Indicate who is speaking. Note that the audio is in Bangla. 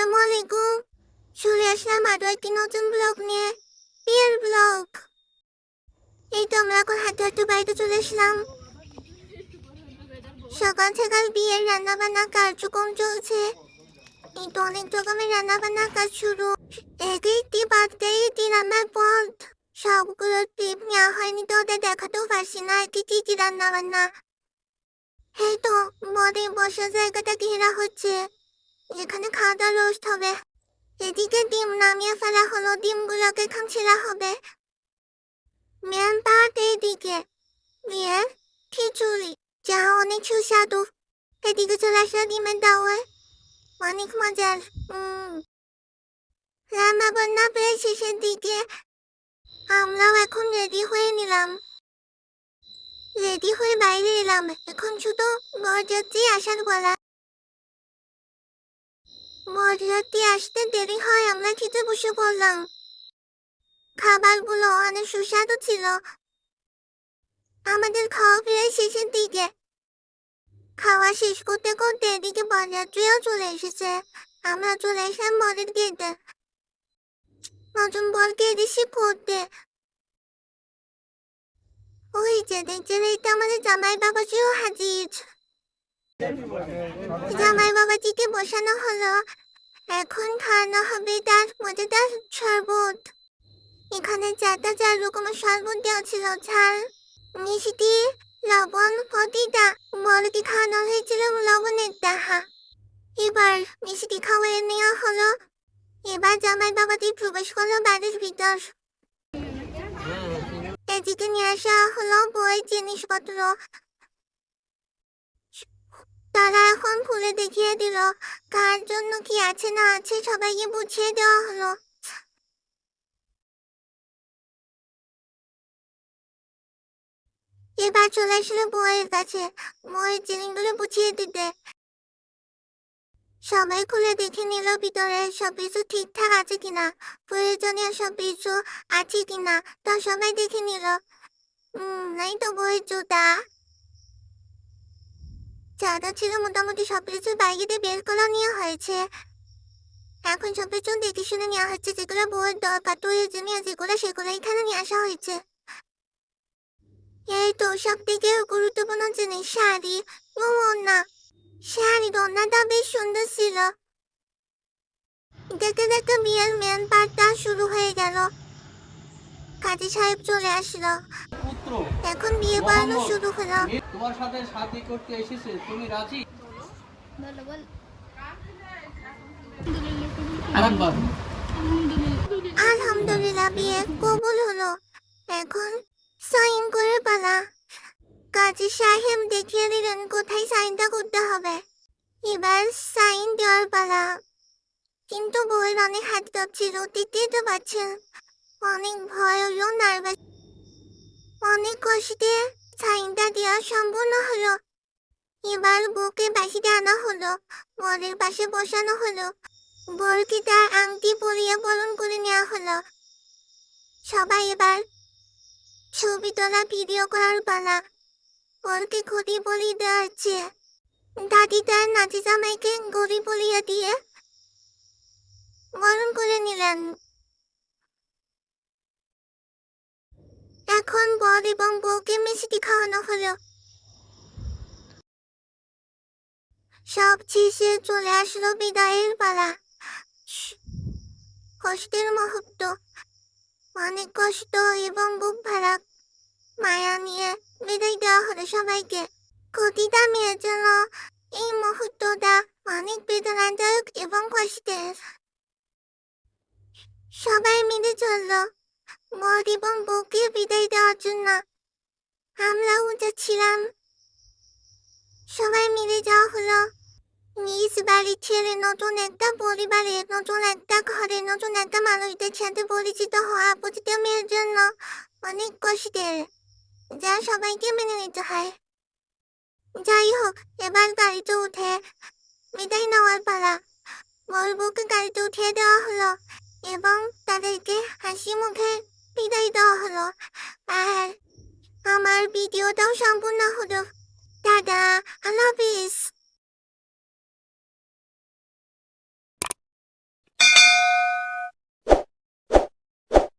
Speaker 1: আসসালামু আলাইকুম চলে আসলাম আরও একটি নতুন ব্লগ নিয়ে বিয়ের ব্লগ এই তো আমরা এখন হাঁটতে হাঁটতে বাড়িতে চলে আসলাম সকাল সকাল বিয়ের রান্না বান্না কার্যক্রম চলছে এই তো অনেক রকমের রান্না বান্না কাজ শুরু এক একটি বার্থডে দিন আমার পথ সবগুলো টিপ নেওয়া হয়নি তো ওদের দেখাতেও পারছি না কি কি কি রান্না বান্না এই তো বড়ে বসার জায়গাটা ঘেরা হচ্ছে এখানে খাওয়া দাওয়া রোস্ট হবে এদিকে ডিম নামিয়ে ফেলা হলো ডিমগুলোকে ছেঁড়া হবে মেন পাট এইদিকে মেয়ের খিচুড়ি যা অনেক সুস্বাদু এদিকে চলে আসলো ডিমের দাওয়ায় অনেক মজার। রান্না বান্না প্রায় শেষের দিকে আমরাও এখন রেডি হয়ে নিলাম রেডি হয়ে বাইরে এলাম এখন শুধু বরযাত্রী আসার বলা বরযাত্রী আসতে দেরি হয়, আমরা খেতে বসে পড়লাম। খাবারগুলো অনেক সুস্বাদু ছিল। আমাদের খাওয়া প্রায় শেষের দিকে। খাওয়া শেষ করতে করতে এদিকে বরযাত্রীও চলে এসেছে। আমরা চলে এসলাম বরের গেটে। নতুন বরকে রিসিভ করতে ওই যে দেখছেন এইটা আমাদের জামাই বাবাজিও হাজির। জামাই বাবাজিকে বসানো হলো। এখন খাওয়ানো হবে, তার মজাদার শরবত। এখানে চারটা চার রকমের শরবত দেওয়া ছিল, ঝাল, মিষ্টি, লবণ প্রতিটা বড়কে খাওয়ানো হয়েছিল লবণের দাহা। এবার মিষ্টি খাওয়াই নেওয়া হলো। এবার জামাই বাবাজি প্রবেশ করল বাড়ির ভিতর। এদিকে নিয়ে আসা হলো বইয়ের জিনিসপত্র। তারা এখন খুলে দেখিয়ে দিল, কার জন্য কি আছে না আছে সবাইকে বুঝিয়ে দেওয়া হলো। এবার চলে আসলো বইয়ের কাছে। বইয়ের জিনিসগুলো বুঝিয়ে দিতে। সবাই খুলে দেখে নিল ভিতরে সবকিছু ঠিকঠাক আছে কিনা, প্রয়োজনীয় সবকিছু আছে কিনা। তা সবাই দেখে নিল নাই তো বইয়ের জুতা। চাঁদা ছিল মোটামুটি সবকিছু বাইরে বের করা নেওয়া হয়েছে। এখন সবকিছু দেখে শুনে নেওয়া হচ্ছে, যেগুলো বইয়ের দরকার প্রয়োজনীয় যেগুলো সেগুলো এখানে নিয়ে আসা হয়েছে। এই তো সব থেকে গুরুত্বপূর্ণ জিনিস, শাড়ি। ও ওড়না শাড়ির ওড়নাটা বেশ সুন্দর ছিল। দেখতে দেখতে বিয়ের মেন পার্টটা শুরু হয়ে গেল। কাজী সাহেব চলে আসলো। এখন বিয়ে পড়ানো শুরু হলো
Speaker 2: তোমার সাথে শাদি করতে এসেছে তুমি রাজি? বলো বল। আরেকবার।
Speaker 1: আলহামদুলিল্লাহ বিয়ে কবুল হলো। এখন সাইন করে পালা। কাজী সাহেব দেখিয়ে দিলেন কোথায় সাইনটা করতে হবে? এবার সাইন দেওয়ার পালা। কিন্তু বইয়ের অনেক হাত কাঁপছিল দিতেই তো পারছেন অনেক ভয় হলো নার্ভাস অনেক কষ্টে সাইনটা দেওয়া সম্পূর্ণ হলো। এবার বউকে বাসিতে আনা হলো বরের পাশে বসানো হলো বরকে তার আংটি পরিয়ে বরণ করে নেওয়া হলো। সবাই এবার ছবি তোলা, ভিডিও করার পালা। বরকে ঘড়ি বলি দেওয়া হচ্ছে। দাদি তার নাতি জামাইকে ঘড়ি বলিয়ে দিয়ে বরণ করে নিলেন। 건보리 번복이 미식이 가나하 려. 샵치시에 졸야 시럽이다 일바 라. 거시들 마흡도 많이 거시도 이번 분파락 마야니에 미래가 흐르셔발게 거디다 미에즈로 이 모흡도다 많이 비들한 자육 이번 거시대 셔발 미드절로 মর এবং বউকে বিদায় দেওয়ার জন্য আমরাও যাচ্ছিলাম সবাই মিলে যাওয়া হলো নিজ বাড়ি ছেড়ে নতুন একটা পরিবারে নতুন একটা ঘরে নতুন একটা মানুষদের সাথে পরিচিত হওয়া প্রতিটা মেয়ের জন্য অনেক কষ্টের যা সবাইকে মেনে নিতে হয় যাই হোক এবার গাড়িতে উঠে বিদায় নেওয়ার পালা বলবুকে গাড়িতে উঠিয়ে দেওয়া হলো এবং তাদেরকে হাসি মুখে বিদায় দেওয়া হলো। আর আমার ভিডিওটাও সম্পূর্ণ হলো। দাদা আল্লাহ